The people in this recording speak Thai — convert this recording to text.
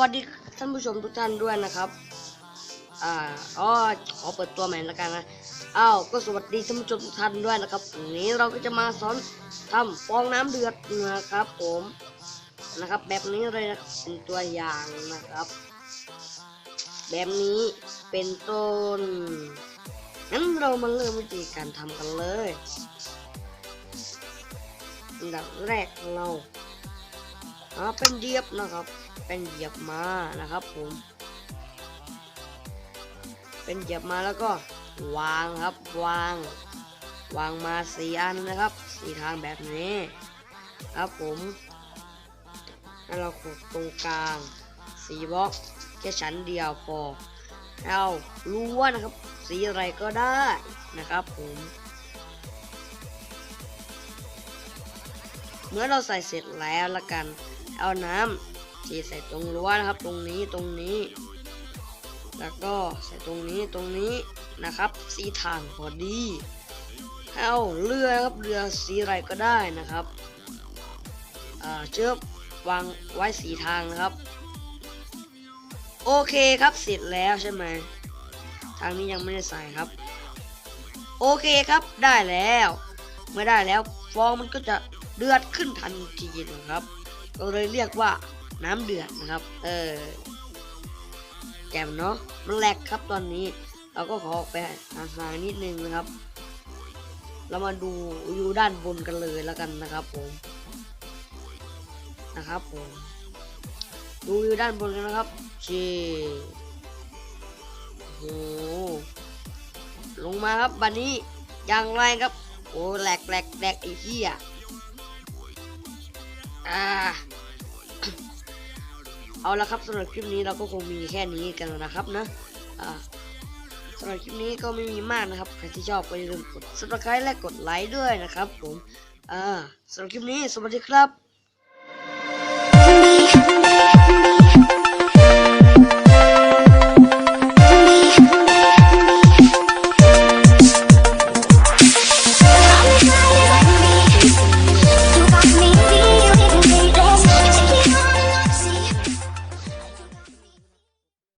วัสดีท่านผู้ชมทุกท่านด้วยนะครับ อ่าอ๋อขอเปิดตัวใหม่ล้วกันนะอ้าวก็สวัสดีท่านผู้ชมทุกท่านด้วยนะครับวันนี้เราก็จะมาสอนทำฟองน้ำเดือดนะครับ ผมนะครับ แบบนี้เลยนะเป็นตัวอย่างนะครับ แบบนี้เป็นต้นงั้นเรามาเริ่มวิธีการทำกันเลยอันดับแรกเรา อ่าเป็นเหยียบนะครับ เป็นเหยียบมานะครับผม เป็นเหยียบมาแล้วก็วางครับวาง วางมาสี่อันนะครับสี่ทางแบบนี้ครับผมแล้วเราขุดตรงกลางสีบล็อกแค่ชั้นเดียวพอเรารู้ว่านะครับสีอะไรก็ได้นะครับผมเมื่อเราใส่เสร็จแล้วละกัน เอาน้ำที่ใส่ตรงรั้วนะครับ ตรงนี้ตรงนี้ แล้วก็ใส่ตรงนี้ตรงนี้นะครับ สีทางพอดีเอาเรือครับเรือสีอะไรก็ได้นะครับอ่าเชือบวางไว้สีทางนะครับ โอเคครับเสร็จแล้วใช่ไหมทางนี้ยังไม่ได้ใส่ครับ โอเคครับได้แล้ว เมื่อได้แล้วฟองมันก็จะเดือดขึ้นทันทีนะครับ ก็เลยเรียกว่าน้ำเดือดนะครับ เออแจมเนาะมันแหลกครับตอนนี้ เราก็ขอออกไปห่างๆนิดนึงนะครับ เรามาดูอยู่ด้านบนกันเลยแล้วกันนะครับผมนะครับผมดูอยู่ด้านบนกันนะครับเจโอ้โหลงมาครับบันนี้อย่างไรครับโอ้แหลกแหลกแหลกไอ้เหี้ยอ่า เอาละครับสำหรับคลิปนี้เราก็คงมีแค่นี้กันนะครับนะสำหรับคลิปนี้ก็ไม่มีมากนะครับใครที่ชอบก็อย่าลืมกด subscribe และกดไลค์ด้วยนะครับผมสำหรับคลิปนี้สวัสดีครับ